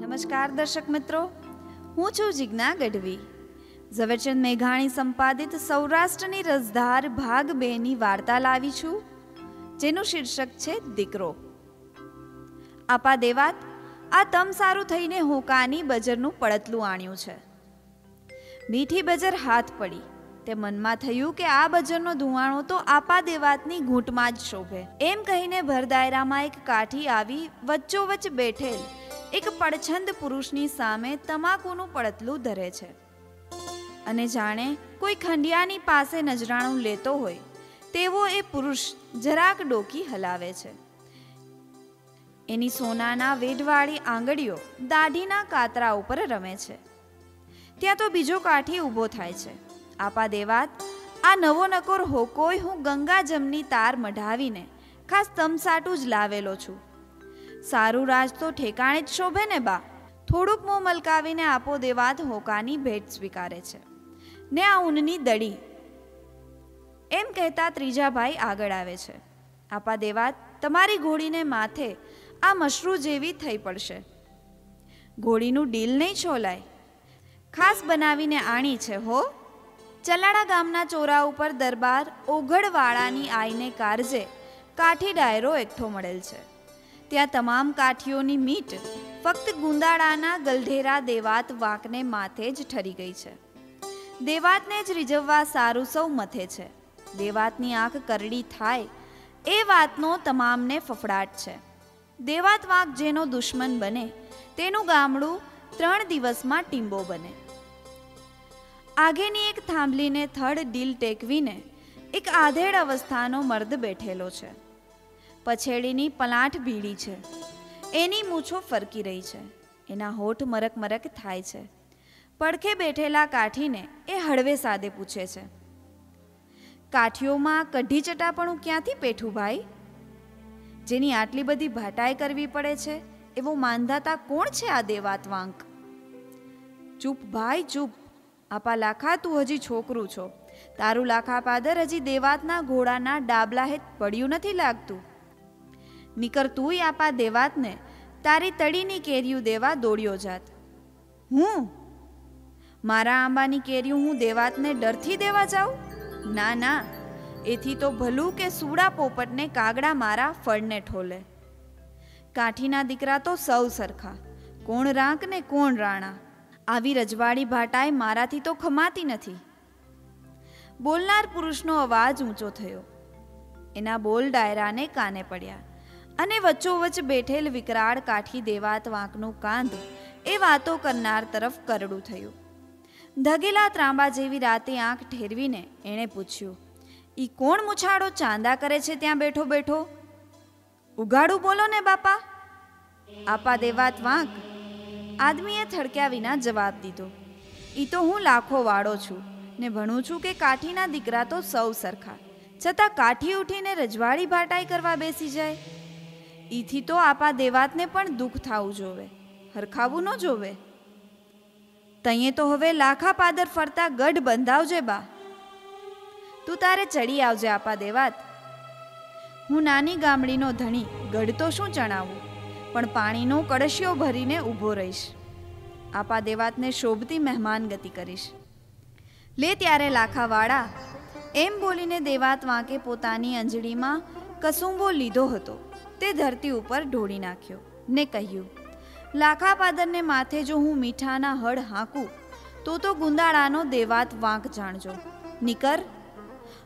નમસ્કાર દર્શક મિત્રો, હું છું જિજ્ઞા ગઢવી. ઝવેરચંદ મેઘાણી સંપાદિત સૌરાષ્ટ્રની રસધાર ભાગ બેની વાર્તા લાવી છું, જેનું શીર્ષક છે દીકરો. આપા દેવાત, આ તમ સારું થઈને હોકાની બજરનું પડતલું આણ્યું છે. મીઠી બજર હાથ પડી તે મનમાં થયું કે આ બજરનો ધુવાણો તો આપા દેવાતની ઘૂંટમાં જ શોભે. એમ કહીને ભરદાયરામાં એક કાઠી આવી વચ્ચોવચ્ચ બેઠેલ એક પડછંદ પુરુષની સામે તમાકુનું પડતલું ધરે છે. અને જાણે કોઈ ખંડિયાની પાસે નજરાણું લેતો હોય, તેવો એ પુરુષ જરાક ડોકી હલાવે છે. એની સોનાના વેઢવાળી આંગળીઓ દાઢીના કાતરા ઉપર રમે છે. ત્યાં તો બીજો કાઠી ઊભો થાય છે. આપા દેવાત. આ નવો નકોર હોકોય હું ગંગા જમની તાર મઢાવીને, ખાસ તમસાટું જ લાવેલો છું. સારું રાજ તો ઠેકાણે જ શોભે ને બા. થોડુંક મોં મલકાવીને આપો દેવાત હોકાની ભેટ સ્વીકારે છે. ને આ ઊનની દડી. એમ કહેતા ત્રીજા ભાઈ આગળ આવે છે. આપા દેવાત, તમારી ઘોડીને માથે આ મશરૂ જેવી થઈ પડશે. ઘોડીનું ડીલ નહીં છોલાય. ખાસ બનાવીને આણી છે હો. ચલાડા ગામના ચોરા ઉપર દરબાર ઓઘડવાળાની આઈને કારજે કાઠી ડાયરો એકઠો મળેલ છે. ત્યાં તમામ કાઠીઓની મીટ ફક્ત ગુંદાળાના ગલઢેરા દેવાત વાકને માથે જ ઠરી ગઈ છે. દેવાતને જ રીઝવવા સારું સૌ મથે છે. દેવાતની આંખ કરડી થાય એ વાતનો તમામને ફફડાટ છે. દેવાત વાંક જેનો દુશ્મન બને તેનું ગામડું ત્રણ દિવસમાં ટીંબો બને. આગેની એક થાંભલીને થડ ડીલ ટેકવીને એક આધેડ અવસ્થાનો મર્દ બેઠેલો છે. પછેડીની પલાઠ ભીડી છે. એની મૂછો ફરકી રહી છે. એના હોઠ મરક મરક થાય છે. પડખે બેઠેલા કાઠીને એ હળવે સાદે પૂછે છે. કાઠીઓમાં કઢી ચટાપણું ક્યાંથી પેઠું ભાઈ? જેની આટલી બધી ભાટાઈ કરવી પડે છે, એવો માંધાતા કોણ છે આ દેવાત વાંક ચૂપ ભાઈ, ચૂપ. આપા લાખા તું હજી છોકરું છો. તારું લાખા પાદર હજી દેવાતના ઘોડાના ડાબલા હેત પડ્યું નથી લાગતું. નીકર તુંય આપા દેવાતને, તારી તડીની કેરીયું દેવા દોડ્યો જાત. હું? મારા આંબાની કેરીયું હું દેવાતને ડરથી દેવા જાઉં? ના ના. એથી તો ભલું કે સૂડા પોપટને કાગડા મારા ફળને ઠોલે. કાઠીના દીકરા તો સૌ સરખા. કોણ રાંક ને કોણ રાણા? આવી રજવાડી ભાટાએ મારાથી તો ખમાતી નથી. બોલનાર પુરુષનો અવાજ ઊંચો થયો. એના બોલ ડાયરાને કાને પડ્યા અને વચ્ચોવચ્ચ બેઠેલ વિકરાળ કાઠી દેવાત વાંકનું કાંધ એ વાતો કરનાર તરફ કરડું થયું. ધગેલા ત્રાંબા જેવી રાતે આંખ ઠેરવીને એણે પૂછ્યું, ઈ કોણ મુછાડો ચાંદા કરે છે ત્યાં બેઠો બેઠો? ઉગાડું બોલો ને બાપા. આપા દેવાત વાંક આદમીએ થડક્યા વિના જવાબ દીધો. એ તો હું લાખો વાળો છું ને ભણું છું કે કાઠીના દીકરા તો સૌ સરખા. છતાં કાઠી ઉઠીને રજવાડી ભાટાઈ કરવા બેસી જાય. ઈથી તો આપા દેવાતને પણ દુઃખ થવું જોવે, હરખાવું ન જોવે. તઈએ તો હવે લાખા પાદર ફરતા ગઢ બંધાવજે બા. તું તારે ચડી આવજે આપા દેવાત. હું નાની ગામડીનો ધણી, ગઢ તો શું ચણાવું? પણ પાણીનો કળશિયો ભરીને ઊભો રહીશ. આપા દેવાતને શોભતી મહેમાન ગતિ કરીશ. લે ત્યારે લાખાવાળા, એમ બોલીને દેવાત વાંકે પોતાની અંજળીમાં કસુંબો લીધો હતો. તે ધરતી ઉપર ઢોળી નાખ્યો ને કહ્યું લાખા પાદરને માથે જો હું મીઠાના હળ હાંકું, તો તો ગુંદાળાનો દેવાત વાંક જાણજો. નિકર.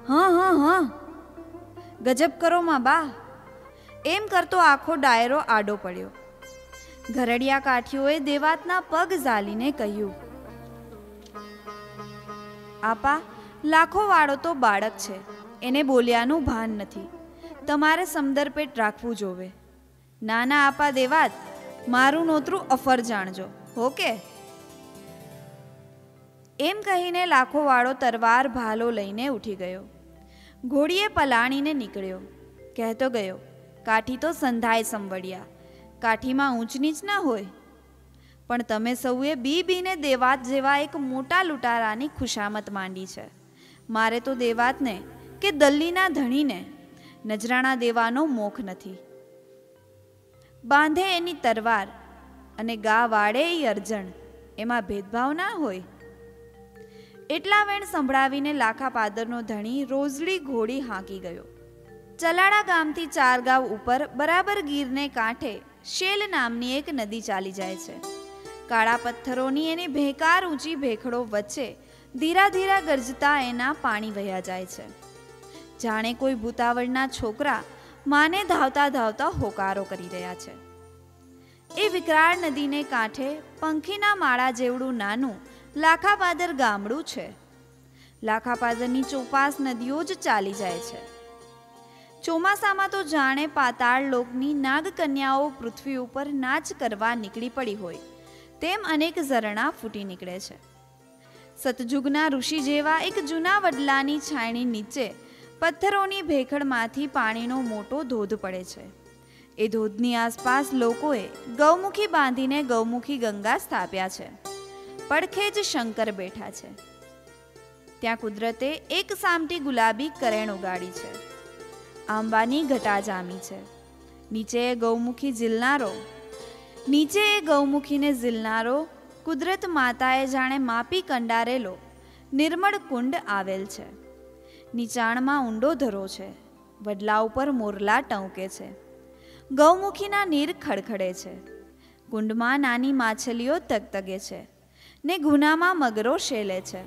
હા હા હા. ગજબ કરો માં બા. એમ કરતો આખો ડાયરો આડો પડ્યો. ઘરડિયા કાઠીઓએ દેવાતના પગ ઝાલીને કહ્યું, આપા લાખો વાળો તો બાળક છે. એને બોલ્યાનું ભાન નથી. તમારે સમદર પેટ રાખવું જોવે. નાના આપા દેવાત, મારું નોતરું અફર જાણજો, હો કે? એમ કહીને લાખો વાળો તરવાર ભાલો લઈને ઉઠી ગયો. ઘોડીએ પલાણીને નીકળ્યો. કહેતો ગયો કાઠી તો સંધાય સંવડિયા. કાઠીમાં ઊંચ નીચ ના હોય. પણ તમે સૌએ બી બીને દેવાત જેવા એક મોટા લૂંટારાની ખુશામત માંડી છે. મારે તો દેવાતને કે દલ્લીના ધણીને નજરાણા દેવાનો મોખ નથી. બાંધે એની તરવાર અને ગા વાળે એ અર્જણ, એમાં ભેદભાવ ના હોય. એટલા વેણ સંભળાવીને લાખા પાદરનો ધણી રોઝડી ઘોડી હાંકી ગયો. ચલાડા ગામથી ચાર ગાંવ ઉપર બરાબર ગીરને કાંઠે શેલ નામની એક નદી ચાલી જાય છે. કાળા પથ્થરોની એની ભેકાર ઊંચી ભેખડો વચ્ચે ધીરા ધીરા ગરજતા એના પાણી વહ્યા જાય છે. જાણે કોઈ ભૂતાવળના છોકરા માને ધાવતા ધાવતા હોકારો કરી રહ્યા છે. એ વિકરાળ નદીને કાંઠે પંખીના માળા જેવડું નાનું લાખાપાદર ગામડું છે. લાખાપાદરની ચોપાસ નદીઓ જ ચાલી જાય છે. ચોમાસામાં તો જાણે પાતાળ લોકની નાગકન્યાઓ પૃથ્વી ઉપર નાચ કરવા નીકળી પડી હોય. તેમ અનેક ઝરણા ફૂટી નીકળે છે. સતજુગના ઋષિ જેવા એક જૂના વડલાની છાયણી નીચે પથ્થરોની ભેખડમાંથી પાણીનો મોટો ધોધ પડે છે. એ ધોધની આસપાસ લોકોએ ગૌમુખી બાંધીને ગૌમુખી ગંગા સ્થાપ્યા છે. પડખે જ શંકર બેઠા છે. ત્યાં કુદરતે એક સામટી ગુલાબી કરેણ ઉગાડી છે. આંબાની ઘટા જામી છે. નીચે એ ગૌમુખી ઝીલનારો. નીચે એ ગૌમુખીને ઝીલનારો કુદરત માતાએ જાણે માપી કંડારેલો. નિર્મળ કુંડ આવેલ છે. નીચાણમાં ઊંડો ધરો છે. વડલા ઉપર મોરલા ટંકે છે. ગૌમુખીના નીર ખડખડે છે. કુંડમાં નાની માછલીઓ તગતગે છે ને ગુનામાં મગરો શેલે છે.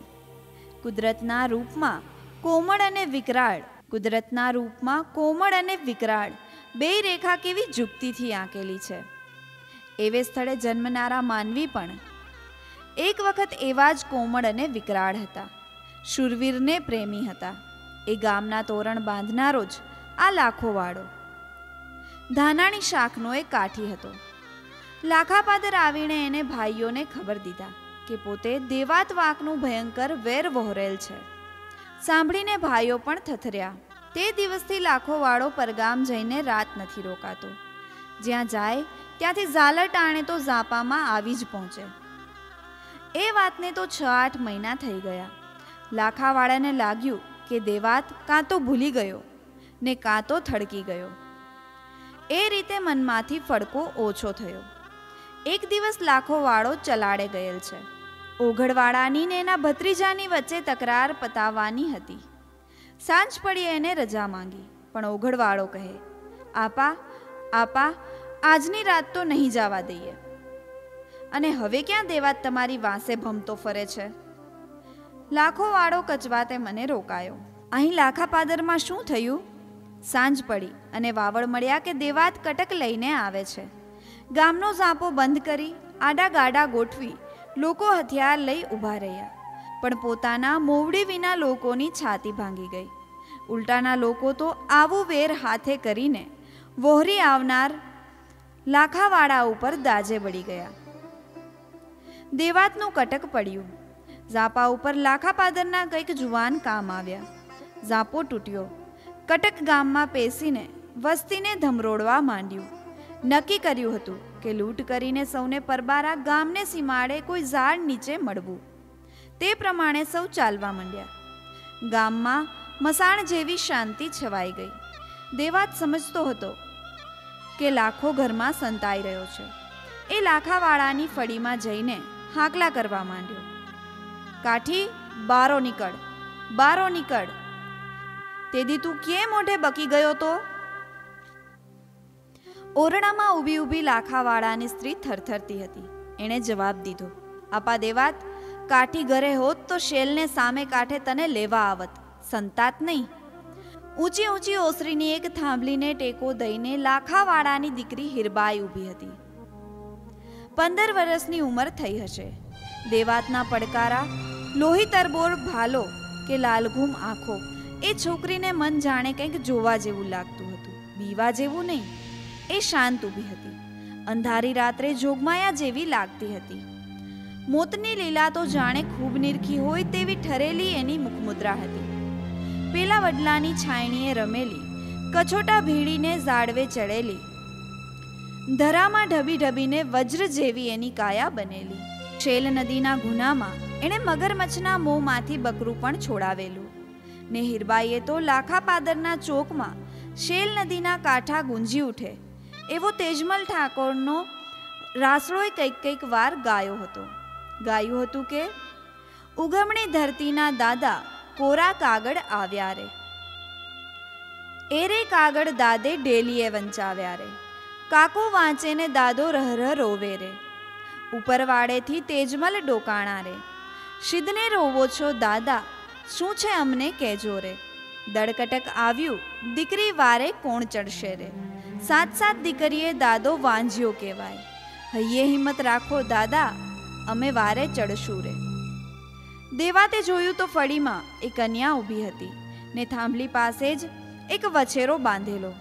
કુદરતના રૂપમાં કોમળ અને વિકરાળ કુદરતના રૂપમાં કોમળ અને વિકરાળ, બે રેખા કેવી જુક્તિથી આંકેલી છે. એવે સ્થળે જન્મનારા માનવી પણ એક વખત એવા જ કોમળ અને વિકરાળ હતા. શૂરવીરને પ્રેમી હતા. એ ગામના તોરણ બાંધનારો જ આ લાખોવાળો. ધાનાણી શાખનો એ કાઠી હતો. લાખાપાદર આવીને એને ભાઈઓને ખબર દીધા કે પોતે દેવાત વાકનું ભયંકર વેર વહોરેલ છે. સાંભળીને ભાઈઓ પણ થથર્યા. તે દિવસથી લાખોવાળો પરગામ જઈને રાત નથી રોકાતો. જ્યાં જાય, ત્યાંથી ઝાલર ટાણે તો ઝાપામાં આવી જ પહોંચે. એ વાતને તો છ આઠ મહિના થઈ ગયા. લાખાવાળાને લાગ્યું કે દેવાત કાં તો ભૂલી ગયો, ને કાં તો થડકી ગયો. એ રીતે મનમાંથી ફડકો ઓછો થયો. એક દિવસ લાખોવાળો ચલાડે ગયેલ છે. ઓઘડવાળાની ને એના ભત્રીજાની વચ્ચે તકરાર પતાવવાની હતી. સાંજ પડીએ એને રજા માંગી, પણ ઓઘડવાળો કહે, આપા આપા, આજની રાત તો નહીં જવા દઈએ. અને હવે ક્યાં દેવાત તમારી વાંસે ભમતો ફરે છે? લાખો વાળો કચવાતે મને રોકાયો, અહીં લાખા પાદરમાં શું થયું? સાંજ પડી અને વાવળ મળ્યા કે દેવાત કટક લઈને આવે છે. ગામનો ઝાંપો બંધ કરી આડા ગાડા ગોઠવી લોકો હથિયાર લઈ ઊભા રહ્યા. પણ પોતાના મોવડી વિના લોકોની છાતી ભાંગી ગઈ. ઉલટાના લોકો તો આવું વેર હાથે કરીને વહોરી આવનાર લાખાવાળા ઉપર દાજે બળી ગયા. દેવાતનું કટક પડ્યું. ઝાપા ઉપર લાખાપાદરના કંઈક જુવાન કામ આવ્યા. ઝાપો તૂટ્યો. કટક ગામમાં પેસીને વસ્તીને ધમરોડવા માંડ્યું. નક્કી કર્યું હતું કે લૂંટ કરીને સૌને પરબારા ગામને સીમાડે કોઈ ઝાડ નીચે મળવું. તે પ્રમાણે સૌ ચાલવા માંડ્યા. ગામમાં મસાણ જેવી શાંતિ છવાઈ ગઈ. દેવાત સમજતો હતો કે લાખો ઘરમાં સંતાઈ રહ્યો છે. એ લાખાવાળાની ફળીમાં જઈને હાકલા કરવા માંડ્યો. કાઠી, બારો નીકળ બારો નીકળ. તેદી તું કે મોઢે બકી ગયો તો? ઓરડામાં ઊભી ઊભી લાખાવાળાની સ્ત્રી થરથરતી હતી. એણે જવાબ દીધો, આપા દેવાત, કાઠી ઘરે હોત તો શેલને સામે કાંઠે તને લેવા આવત. સંતાત નહીં. ઊંચી ઊંચી ઓસરીની એક થાંભલીને ટેકો દઈને લાખાવાળાની દીકરી હિરબાઈ ઊભી હતી. પંદર વર્ષની ઉંમર થઈ હશે. દેવાતના પડકારા લોહી તરબોર ભાલો કે લાલઘૂમ આંખો, એ છોકરીને મન જાણે કંઈક જોવા જેવું લાગતું હતું. બીવા જેવું નહીં. એ શાંત ઊભી હતી. અંધારી રાત્રે જોગમાયા જેવી લાગતી હતી. મોતની લીલા તો જાણે ખૂબ નિરખી હોય તેવી ઠરેલી એની મુખમુદ્રા હતી. પેલા વડલાની છાયણીએ રમેલી, કછોટા ભીડીને ઝાડવે ચડેલી, ધરામાં ઢબી ઢબીને વજ્ર જેવી એની કાયા બનેલી. શેલ નદીના ગુનામાં એણે મગરમચ્છના મોંમાંથી બકરું પણ છોડાવેલું. ને હીરબાઈએ તો લાખા પાદરના ચોકમાં શેલ નદીના કાંઠા ગુંજી ઉઠે એવો તેજમલ ઠાકોરનો રાસડોય કંઈક કંઈક વાર ગાયો હતો. ગાયું હતું કે, ઉગમણી ધરતીના દાદા, કોરા કાગળ આવ્યા રે. એરે કાગળ દાદે ડેલીએ વંચાવ્યા રે. કાકો વાંચે ને દાદો રહર રોવે રે. ઉપરવાડેથી તેજમલ ડોકાણા રે. સિદ્ધને રોવો છો દાદા, શું છે અમને કહેજો રે. દડકટક આવ્યું, દીકરી વારે કોણ ચડશે રે. સાત સાત દીકરીએ દાદો વાંજ્યો કહેવાય. હૈયે હિંમત રાખો દાદા, અમે વારે ચડશું રે. દેવાતે જોયું તો ફળીમાં એ કન્યા ઊભી હતી. ને થાંભલી પાસે જ એક વછેરો બાંધેલો.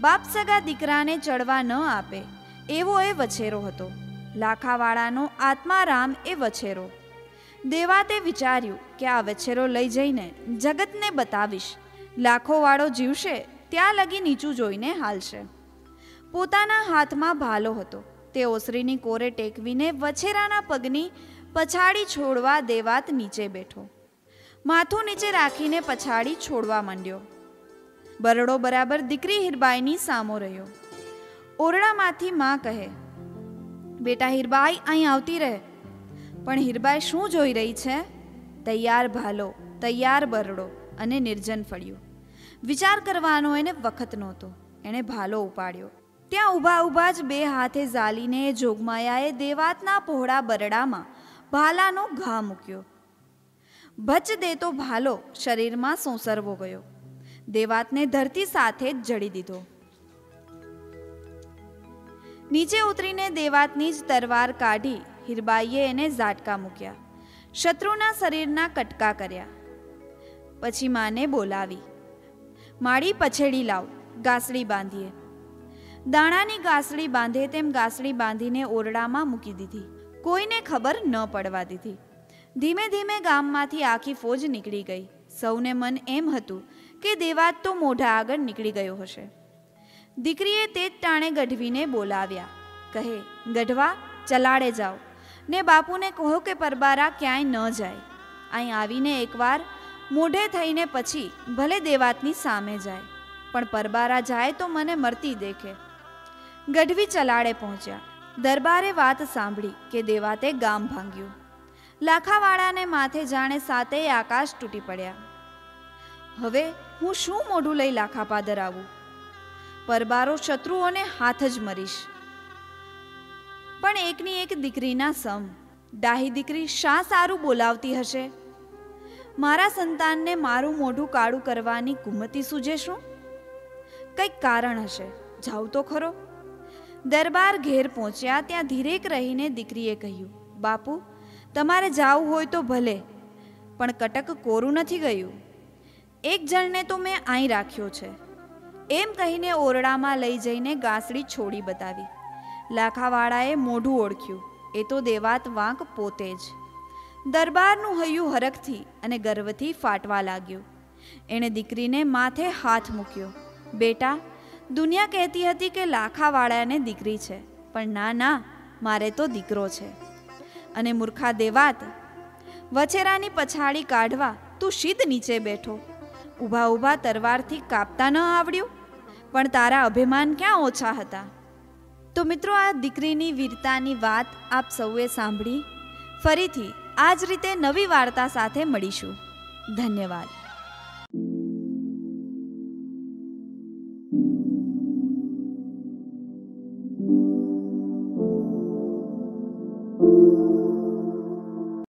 બાપ સગા દીકરાને ચડવા ન આપે, એવો એ વછેરો હતો. લાખાવાળાનો આત્મારામ એ વછેરો. દેવાતે વિચાર્યું કે આ વછેરો લઈ જઈને જગતને બતાવીશ. લાખોવાળો જીવશે ત્યાં લગી નીચું જોઈને હાલશે. પોતાના હાથમાં ભાલો હતો. તે ઓસરીની કોરે ટેકવીને વછેરાના પગની પછાડી છોડવા દેવાત નીચે બેઠો. માથું નીચે રાખીને પછાડી છોડવા માંડ્યો. બરડો બરાબર દીકરી હીરબાઈની સામો રહ્યો. ઓરડામાંથી માં કહે, બેટા હીરબાઈ અહીં આવતી રહે. પણ હીરબાઈ શું જોઈ રહી છે? તૈયાર ભાલો, તૈયાર બરડો. અને નિર્જન ફળ્યું. વિચાર કરવાનો એને વખત નહોતો. એણે ભાલો ઉપાડ્યો. ત્યાં ઊભા ઊભા જ બે હાથે ઝાલીને જોગમાયાએ દેવાતના પહોળા બરડામાં ભાલાનો ઘા મૂક્યો. ભચ દેતો ભાલો શરીરમાં સોંસરવો ગયો. દેવાતને ધરતી સાથે જ જડી દીધો. નીચે ઉતરીને દેવાતની જ તરવાર કાઢી હીરબાઈએ એને ઝાટકા મૂક્યા. શત્રુના શરીરના કટકા કર્યા. પછી માને બોલાવી. માળી પછેડી લાવ, ગાસડી બાંધીએ. દાણાની ગાસડી બાંધે તેમ ગાસડી બાંધીને ઓરડામાં મૂકી દીધી. કોઈને ખબર ન પડવા દીધી. ધીમે ધીમે ગામમાંથી આખી ફોજ નીકળી ગઈ. સૌને મન એમ હતું કે દેવાત તો મોઢા આગળ નીકળી ગયો હશે. દીકરીએ તે જ ટાણે ગઢવીને બોલાવ્યા. કહે, ગઢવા, ચલાડે જાઓ. ને બાપુને કહો કે પરબારા ક્યાંય ન જાય. અહીં આવીને એકવાર મોઢે થઈને પછી ભલે દેવાતની સામે જાય, પણ પરબારા જાય તો મને મરતી દેખે. ગઢવી ચલાડે પહોંચ્યા. દરબારે વાત સાંભળી કે દેવાતે ગામ ભાંગ્યું. લાખાવાળાને માથે જાણે સાતેય આકાશ તૂટી પડ્યા. હવે હું શું મોઢું લઈ લાખા પાદર આવું? પરબારો શત્રુઓને હાથ જ મરીશ. પણ એકની એક દીકરીના સમ, ડાહી દીકરી શા સારું બોલાવતી હશે? મારા સંતાનને મારું મોઢું કાળું કરવાની કુમતી સૂજે શું કંઈક કારણ હશે, જાઉં તો ખરો. દરબાર ઘેર પહોંચ્યા ત્યાં ધીરેક રહીને દીકરીએ કહ્યું, બાપુ, તમારે જાવું હોય તો ભલે, પણ કટક કોરું નથી ગયું. એક જણને તો મેં અહીં રાખ્યો છે. એમ કહીને ઓરડામાં લઈ જઈને ગાસડી છોડી બતાવી. લાખાવાળાએ મોઢું ઓળખ્યું, એ તો દેવાત વાંક પોતે જ. દરબારનું હૈયું હરખથી અને ગર્વથી ફાટવા લાગ્યું. એણે દીકરીને માથે હાથ મૂક્યો. બેટા, દુનિયા કહેતી હતી કે લાખાવાળાને દીકરી છે, પણ ના ના, મારે તો દીકરો છે. અને મૂર્ખા દેવાત વછેરાની પછાડી કાઢવા તું શીદ નીચે બેઠો. ઊભા ઊભા તરવારથી કાપતા ન આવડ્યું, પણ તારા અભિમાન ક્યાં ઓછા હતા? તો મિત્રો, આ દીકરીની વીરતાની વાત આપ સૌએ સાંભળી. ફરીથી આ જ રીતે નવી વાર્તા સાથે મળીશું. ધન્યવાદ.